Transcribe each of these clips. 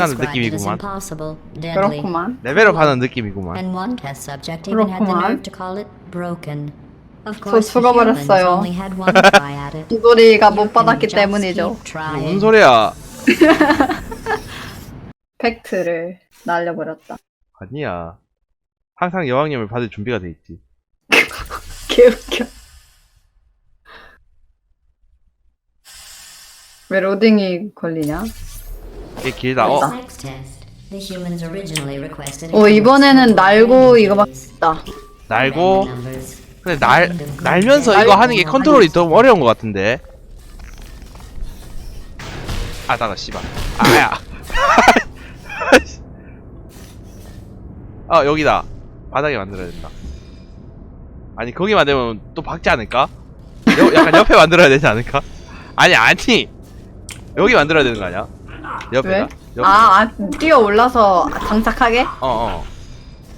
as 느낌이구만. 그렇구만. 레벨업 하는 느낌이구만. 그렇구만. 저 죽어버렸어요. You 못 받았기 때문이죠. 무슨 소리야? 팩트를 날려버렸다. 아니야. 항상 여왕님을 받을 준비가 돼 있지. 개웃겨. 왜 로딩이 걸리냐? 게 길다. 어, requested 어 이번에는 날고 이거밖에 없다. 날고. numbers. 근데 날 날면서 이거 하는 게 컨트롤이 더 어려운 것 같은데. 아, 나가 씨발. 아야. 아, 여기다. 바닥에 만들어야 된다. 아니, 거기 만들면 또 박지 않을까? 여, 약간 옆에 만들어야 되지 않을까? 아니, 아니. 여기 만들어야 되는 거 아니야? 옆에다. 왜? 옆에다. 아, 아 뛰어 올라서 장착하게 어, 어.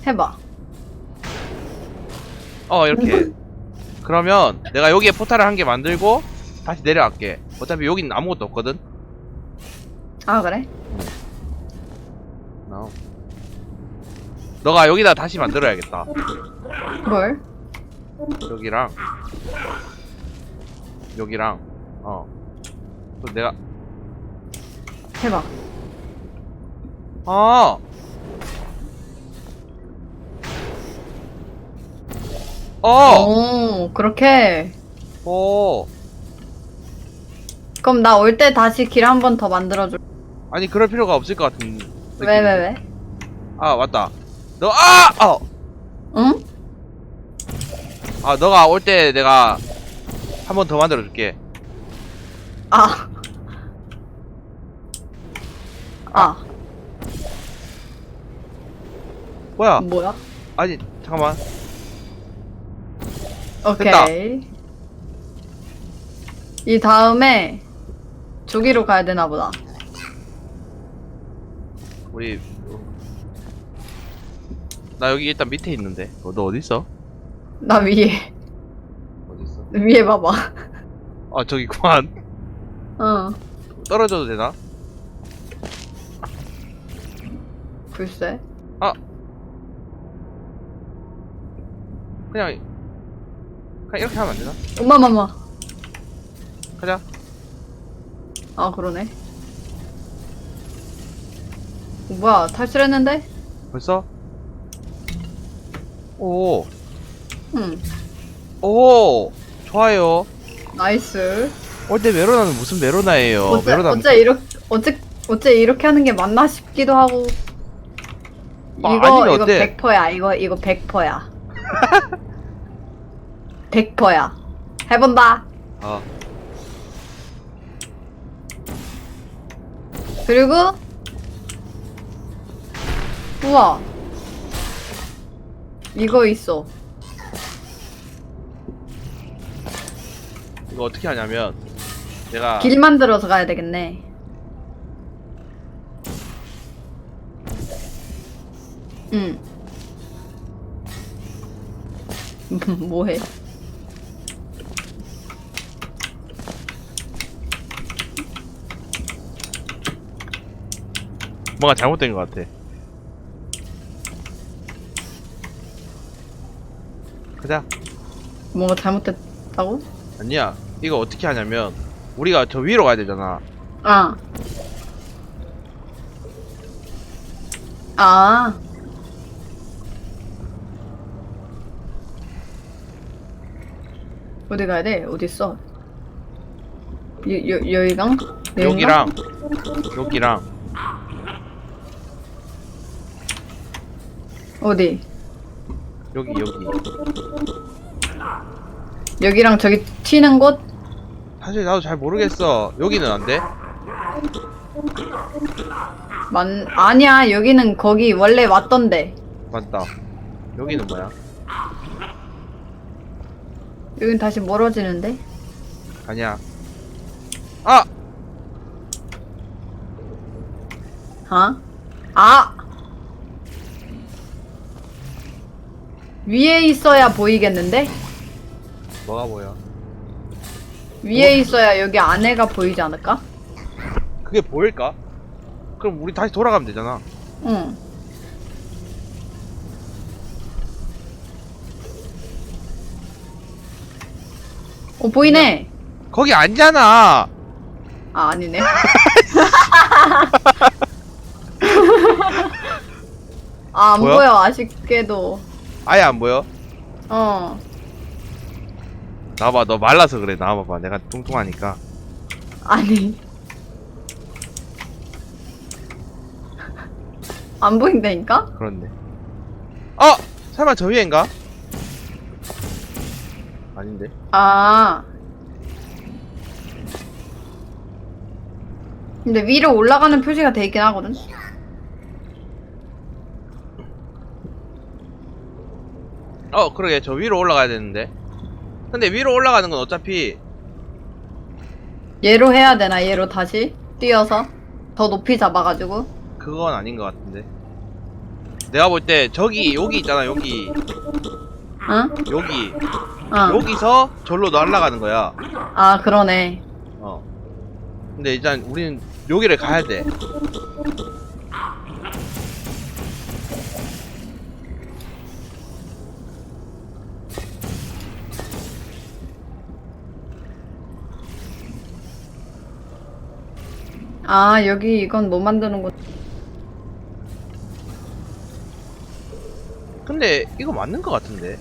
해봐. 어 이렇게 그러면 내가 여기에 포탈을 한 개 만들고 다시 내려갈게 어차피 여기는 아무것도 없거든 아 그래? 너. 너가 여기다 다시 만들어야겠다 뭘? 여기랑 여기랑 어 그럼 내가 해봐. 어 어! 오 그렇게. 오! 그럼 나 올 때 다시 길 한 번 더 만들어줄. 아니 그럴 필요가 없을 것 같은 왜 왜 왜? 아 맞다 너 아! 어! 응? 아 너가 올 때 내가 한 번 더 만들어줄게 아. 아 뭐야 뭐야? 아니 잠깐만 오케이. 이 다음에 저기로 가야 되나 보다. 우리 나 여기 일단 밑에 있는데 어, 너 어디 있어? 나 위에 어디 있어? 위에 봐봐. 아 저기 구한 어. 떨어져도 되나? 글쎄. 그냥 그냥 이렇게 하면 안 되나? 엄마마마. 가자. 아 그러네. 어, 뭐야 탈출했는데? 벌써? 오, 응. 오, 좋아요. 나이스. 올때 메로나는 무슨 메로나예요? 어째 메로나 어째 이렇게 어째 어째 이렇게 하는 게 맞나 싶기도 하고. 아, 이거 아니면 이거 어때? 100%야. 이거 이거 100%야. 100%야. 해본다. 아, 그리고 우와 이거 있어. 이거 어떻게 하냐면 내가 길 만들어서 가야 되겠네. 응. 뭐해? 뭔가 잘못된 것 같아. 가자. 뭐가 잘못됐다고? 아니야. 이거 어떻게 하냐면 우리가 저 위로 가야 되잖아. 아. 아. 어디 가야 돼? 어디 있어? 여, 여, 여기강? 여기랑 여기랑 어디? 여기 여기. 여기랑 저기 튀는 곳? 사실 나도 잘 모르겠어. 여기는 안 돼? 만 아니야 여기는 거기 원래 왔던데 맞다. 여기는 뭐야? 여긴 다시 멀어지는데 아니야. 아! 어? 아 위에 있어야 보이겠는데 뭐가 보여? 위에 있어야 여기 안에가 보이지 않을까? 그게 보일까? 그럼 우리 다시 돌아가면 되잖아. 응. 어 보이네. 거기 아니잖아. 아 아니네. 아, 안 뭐야? 보여 아쉽게도. 아예 안 보여. 어. 나봐, 너 말라서 그래. 나와봐봐. 내가 뚱뚱하니까. 아니. 안 보인다니까? 그렇네. 어! 설마 저 위에인가? 아닌데. 아. 근데 위로 올라가는 표시가 돼 있긴 하거든. 어, 그러게. 저 위로 올라가야 되는데. 근데 위로 올라가는 건 어차피 얘로 해야 되나? 얘로 다시 뛰어서 더 높이 잡아가지고. 그건 아닌 것 같은데. 내가 볼 때 저기 여기 있잖아 여기 응? 여기 어. 여기서 절로 날아가는 거야. 아 그러네. 어. 근데 일단 우리는 여기를 가야 돼. 아 여기 이건 못 만드는 곳. 근데 이거 맞는 것 같은데.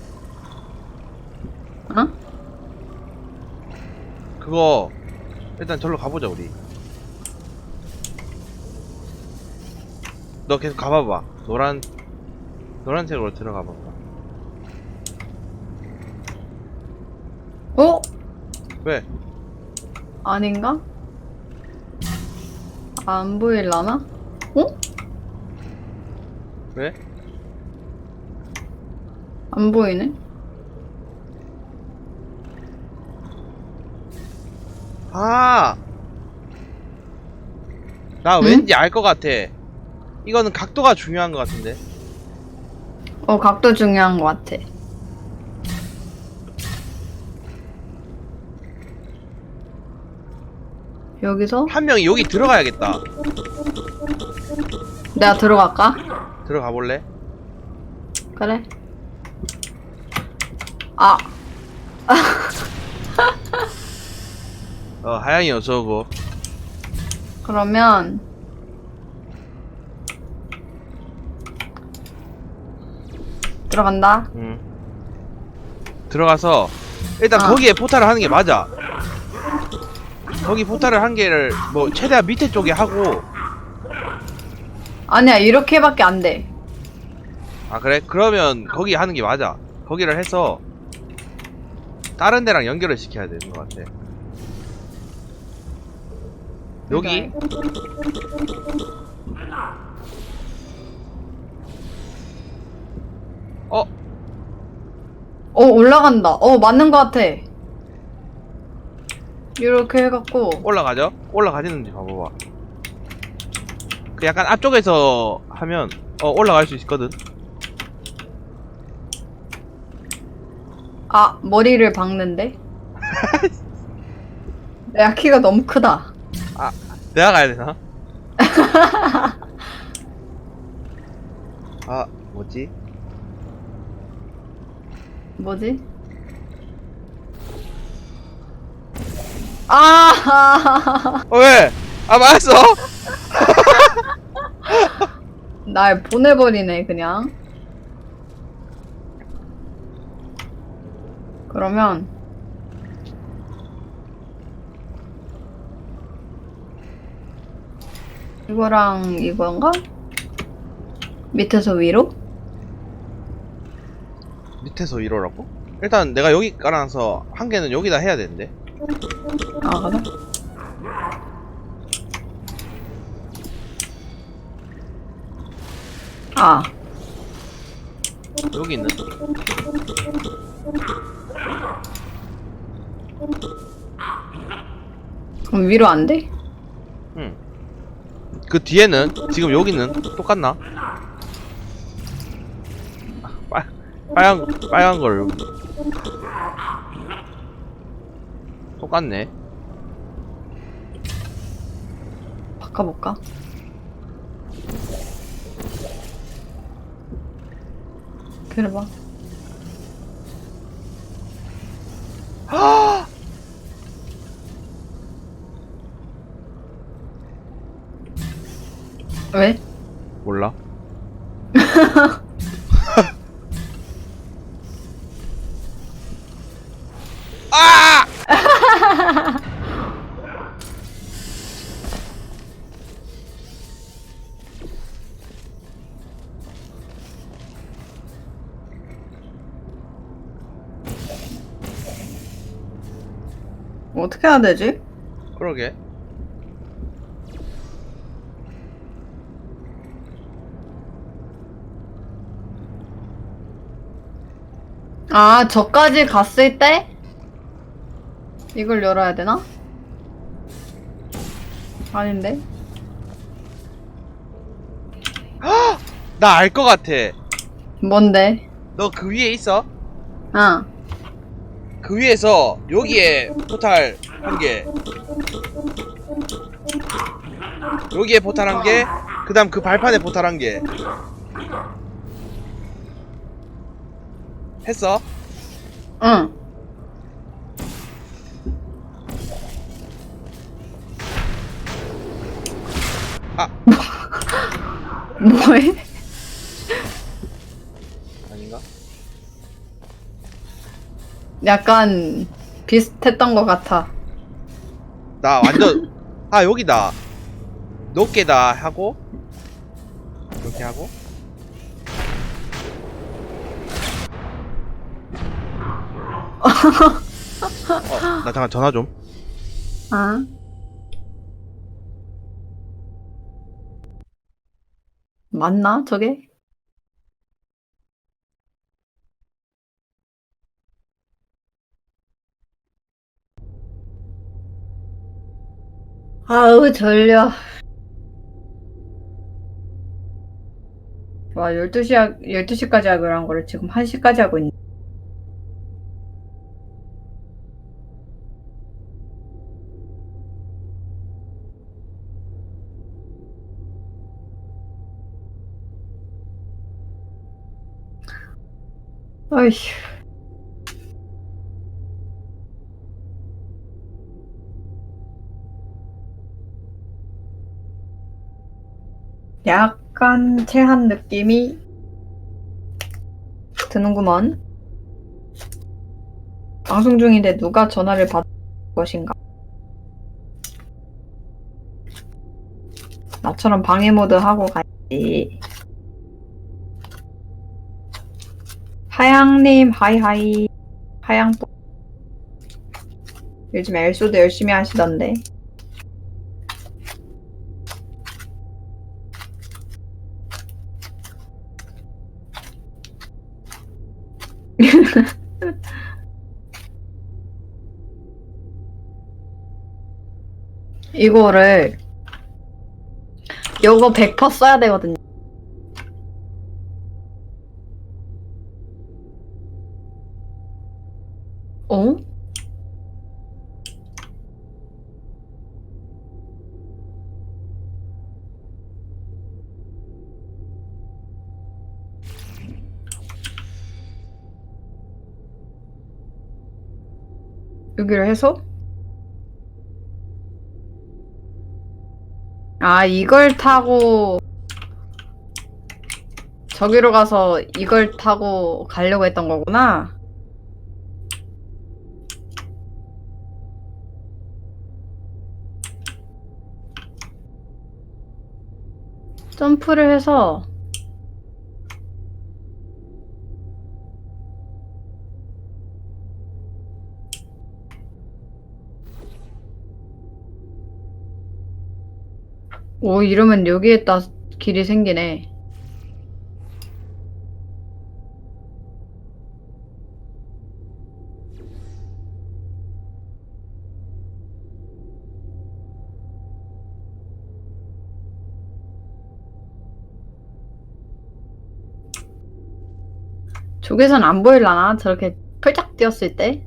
그거 일단 절로 가보자 우리. 너 계속 가봐봐. 노란 노란색으로 들어가봐봐. 어? 왜? 아닌가? 안 보일라나? 어? 왜? 안 보이네. 아! 나 응? 왠지 알 것 같아. 이거는 각도가 중요한 것 같은데. 어 각도 중요한 것 같아. 여기서 한 명이 여기 들어가야겠다. 내가 들어갈까? 들어가 볼래? 그래. 아, 어, 하양이 어서 오고. 그러면 들어간다. 응. 들어가서 일단 어. 거기에 포탈을 하는 게 맞아. 거기 포탈을 한 개를 뭐 최대한 밑에 쪽에 하고 아니야 이렇게밖에 안 돼. 아 그래? 그러면 거기 하는 게 맞아. 거기를 해서 다른 데랑 연결을 시켜야 되는 것 같아. 여기 어 어 올라간다. 어 맞는 것 같아. 이렇게 해갖고 올라가죠? 올라가지는지 봐봐봐. 그 약간 앞쪽에서 하면 어 올라갈 수 있거든. 아 머리를 박는데. 내 키가 너무 크다. 내가 가야 되나? 아 뭐지? 뭐지? 아, 어 왜? 아 맞았어? 날 보내버리네 그냥. 그러면 이거랑 이건가? 밑에서 위로? 밑에서 이러라고? 일단 내가 여기 깔아놔서 한 개는 여기다 해야 되는데. 아 그래? 아 여기 있는. 그럼 위로 안 돼? 그 뒤에는 지금 여기는 똑같나? 빨 빨간 빨간 걸 똑같네. 바꿔볼까? 그래 봐. 왜? 몰라. 아! 어떻게 해야 되지? 그러게. 아, 저까지 갔을 때? 이걸 열어야 되나? 아닌데? 나 알 것 같아. 뭔데? 너 그 위에 있어? 아, 그 위에서 여기에 포탈 한 개. 여기에 포탈 한 개. 그다음 그 발판에 포탈 한 개. 했어? 응. 아. 뭐해? 아닌가? 약간 비슷했던 것 같아. 나 완전 아 여기다 높게다 하고 이렇게 하고 어, 나 잠깐 전화 좀 아. 맞나, 저게? 아우, 졸려. 와, 12시, 하, 12시까지 하기로 한 거를 지금 1시까지 하고 있네. 어이씨. 약간 체한 느낌이 드는구먼. 방송 중인데 누가 전화를 받을 것인가? 나처럼 방해 모드 하고 가야지. 하양님, 하이하이. 하양뽀. 요즘 엘소도 열심히 하시던데. 이거를 요거 100% 써야 되거든요. 어? 여기를 해서? 아, 이걸 타고 저기로 가서 이걸 타고 가려고 했던 거구나. 점프를 해서 오 이러면 여기에다 길이 생기네 저기선 안 보일라나? 저렇게 펄짝 뛰었을 때?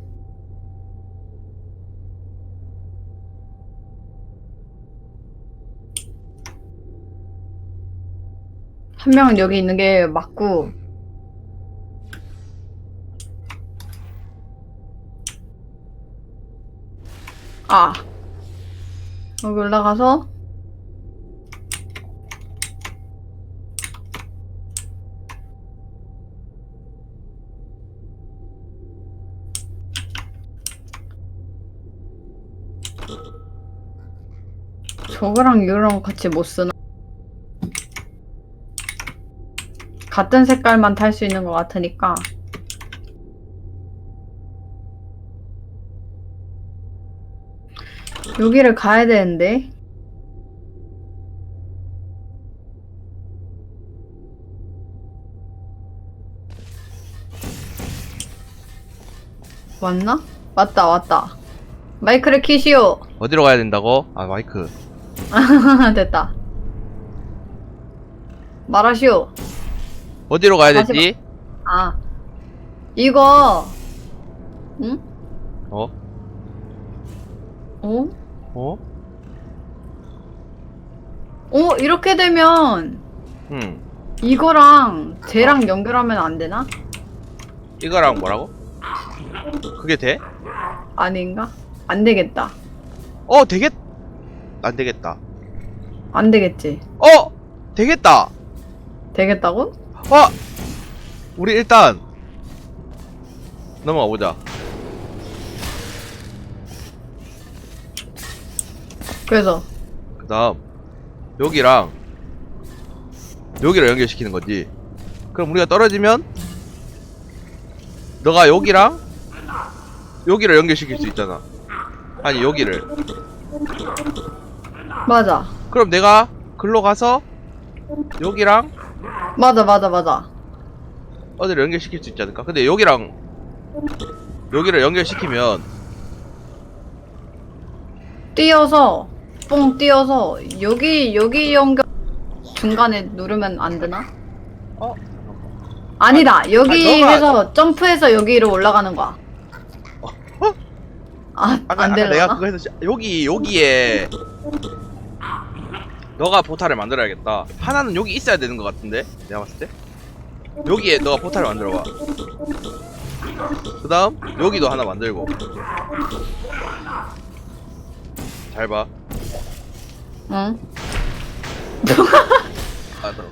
한 명은 여기 있는 게 맞고 아 여기 올라가서 저거랑 이거랑 같이 못 쓰나? 같은 색깔만 탈 수 있는 것 같으니까 여기를 가야 되는데 왔나? 왔다 왔다 마이크를 키시오 어디로 가야 된다고? 아 마이크 됐다 말하시오 어디로 가야 다시 되지? 아 이거 응? 어? 어? 어? 어 이렇게 되면 응 이거랑 쟤랑 연결하면 안 되나? 이거랑 뭐라고? 그게 돼? 아닌가? 안 되겠다. 어 되겠 안 되겠다. 안 되겠지. 어? 되겠다. 되겠다고? 어? 우리 일단 넘어가 보자. 그래서 그 다음 여기랑 여기를 연결시키는 거지. 그럼 우리가 떨어지면 너가 여기랑 여기를 연결시킬 수 있잖아. 아니 여기를 맞아. 그럼 내가 글로 가서 여기랑 맞아 맞아 맞아. 어디를 연결시킬 수 있지 않을까 근데 여기랑 여기를 연결시키면 띄어서 뽕 띄어서 여기 여기 연결 중간에 누르면 안 되나? 어? 아니다. 여기 아니, 너가- 해서 점프해서 여기로 올라가는 거야. 어? 아, 아까, 안 아까 되려나? 내가 그거 해서 시- 여기 여기에 너가 포탈을 만들어야겠다. 하나는 여기 있어야 되는 것 같은데? 내가 봤을 때? 여기에 너가 포탈을 만들어봐. 그 다음 여기도 하나 만들고. 잘봐. 응. 아 그럼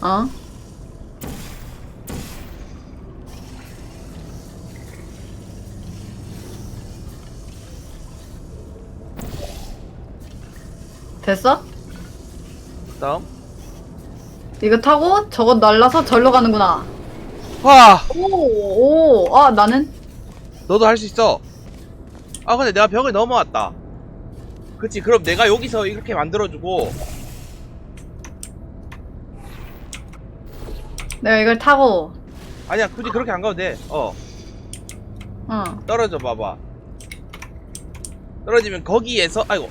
어? 됐어? 그 다음? 이거 타고 저거 날라서 절로 가는구나. 와! 오, 오, 아, 나는? 너도 할 수 있어. 아 근데 내가 벽을 넘어왔다. 그치 그럼 내가 여기서 이렇게 만들어주고. 내가 이걸 타고, 아니야 굳이 그렇게 안 가도 돼 어. 어. 떨어져 봐봐. 떨어지면 거기에서 아이고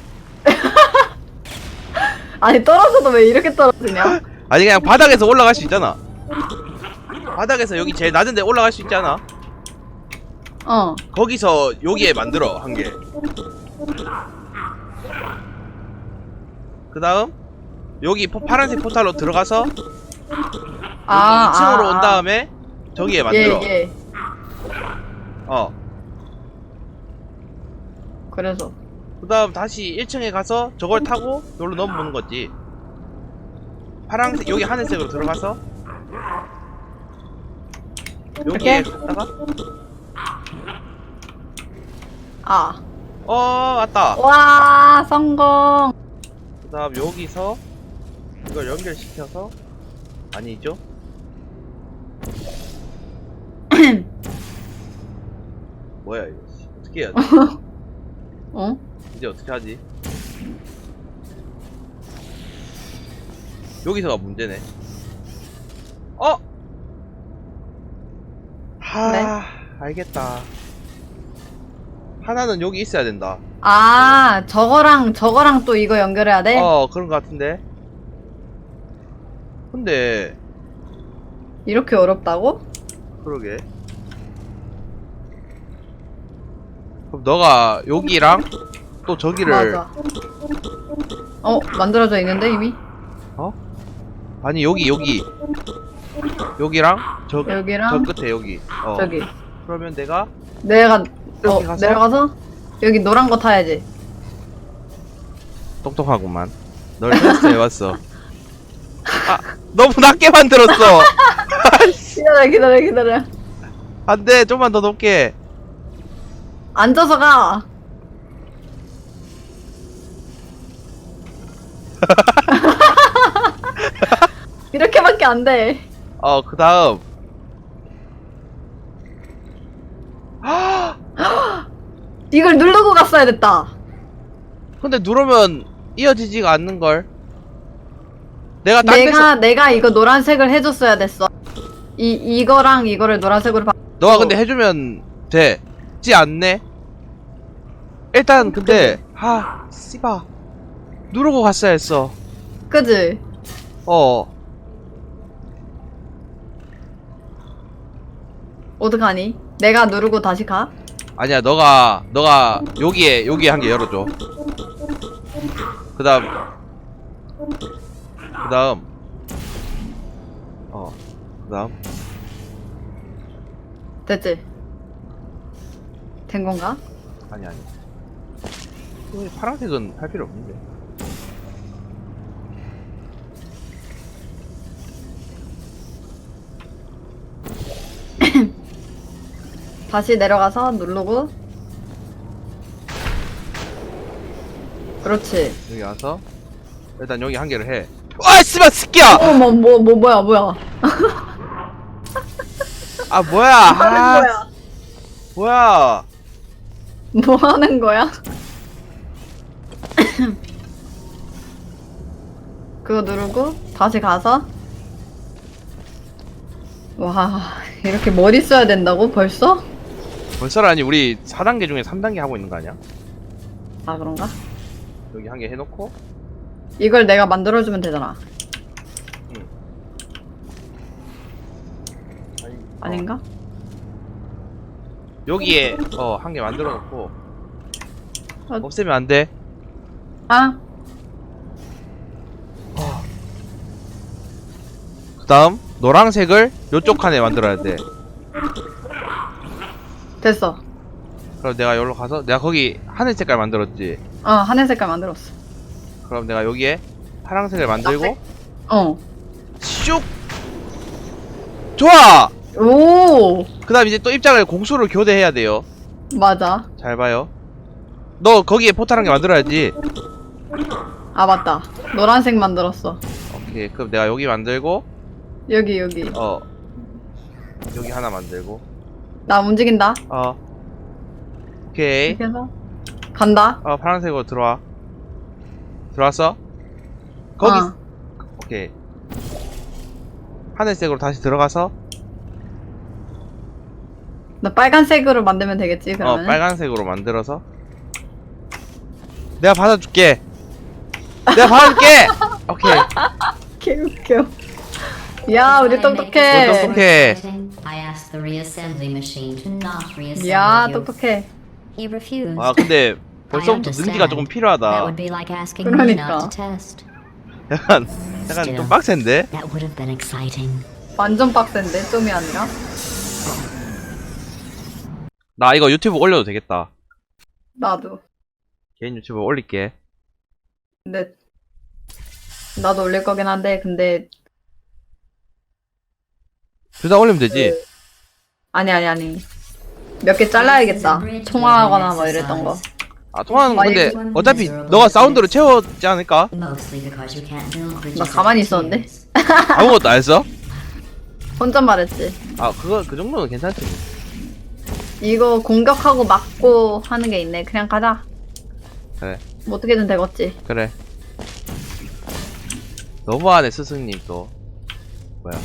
아니, 떨어져도 왜 이렇게 떨어지냐? 아니 그냥 바닥에서 올라갈 수 있잖아 바닥에서 여기 제일 낮은 데 올라갈 수 있잖아 어. 거기서 여기에 만들어 한개그 다음 여기 포- 파란색 포탈로 들어가서 아, 2층으로 아, 온 아. 다음에 저기에 만들어 예, 예. 어 그래서. 그 다음 다시 1층에 가서 저걸 타고 여기로 넘어오는 거지 파란색 여기 하늘색으로 들어가서 여기에? 갔다가 아. 어 왔다 와, 성공. 그 다음 여기서 이걸 연결시켜서 아니죠? 뭐야 이거 씨. 어떻게 해야 돼? 어? 이제 어떻게 하지? 여기서가 문제네. 어? 하, 네? 알겠다. 하나는 여기 있어야 된다. 아, 저거랑, 저거랑 또 이거 연결해야 돼? 어, 그런 것 같은데. 근데, 이렇게 어렵다고? 그러게. 그럼 너가 여기랑 또 저기를 맞아. 어, 만들어져 있는데, 이미? 아니 여기 여기 여기랑 저, 여기랑 저 끝에 여기 어 저기. 그러면 내가 내가 어 이렇게 가서? 내려가서 여기 노란 거 타야지. 똑똑하구만. 널 테스트 해봤어. 아 너무 낮게 만들었어. 기다려 기다려 기다려. 안돼 좀만 더 높게. 앉아서 가. 이렇게밖에 안 돼. 어 그 다음. 이걸 누르고 갔어야 됐다. 근데 누르면 이어지지가 않는 걸. 내가 딴 데서 내가 내가 이거 노란색을 해줬어야 됐어. 이 이거랑 이거를 노란색으로 바... 너가 어. 근데 해주면 되지 않네? 일단 근데 하 씨바 누르고 갔어야 했어 그지? 어 어떡하니? 내가 누르고 다시 가? 아니야 너가 너가 여기에 여기에 한개 열어줘 그 다음 그 다음 어 그 다음 됐지? 된 건가? 아니 아니 왜 파란색은 할 필요 없는데 다시 내려가서 누르고 그렇지 여기 와서 일단 여기 한 개를 해. 아 씨발 스키야! 어머 뭐, 뭐 뭐야 뭐야 아 뭐야? 뭐 하는 아, 거야 뭐야? 뭐 하는 거야? 그거 누르고 다시 가서 와 이렇게 머리 써야 된다고 벌써? 벌써라니 우리 4단계 중에 3단계 하고 있는 거 아니야? 아 그런가? 여기 한 개 해놓고 이걸 내가 만들어주면 되잖아 아니, 아닌가? 어, 여기에 어 한 개 만들어 놓고 어. 없애면 안 돼. 아 그다음 노란색을 요쪽 칸에 만들어야 돼. 됐어 그럼 내가 여기로 가서 내가 거기 하늘 색깔 만들었지. 어 하늘 색깔 만들었어 그럼 내가 여기에 파란색을 만들고 어 슉 좋아. 오 그다음 이제 또 입장을 공수를 교대해야 돼요. 맞아 잘 봐요. 너 거기에 포탈 한 개 만들어야지. 아 맞다 노란색 만들었어 오케이. 그럼 내가 여기 만들고 여기 여기 어 여기 하나 만들고 나 움직인다 어 오케이. 이렇게 해서 간다 어 파란색으로 들어와. 들어왔어? 거기 어. 오케이. 하늘색으로 다시 들어가서 나 빨간색으로 만들면 되겠지 어 그러면 빨간색으로 만들어서 내가 받아줄게. 내가 받아줄게. 오케이. 개웃겨 야 우리 똑똑해 this 똑똑해. 야. 똑똑해. 아 근데 벌써부터. 능지가 조금 필요하다. 그러니까. 약간 약간 좀 빡센데? 완전 빡센데 좀이 아니라 나 이거 유튜브 올려도 되겠다. 나도 개인 유튜브 올릴게. 근데 나도 올릴 거긴 한데 근데 둘 다 올리면 되지. 아니 아니 아니 몇 개 잘라야겠다 통화하거나 뭐 이랬던 거 아 통화는 근데 어차피 너가 사운드로 채웠지 않을까? 나 가만히 있었는데? 아무것도 안 했어? 혼잣말 했지 아 그거 그 정도는 괜찮지. 이거 공격하고 막고 하는 게 있네 그냥 가자 그래 뭐 어떻게든 되겠지 그래. 너무하네 스승님 또. 뭐야?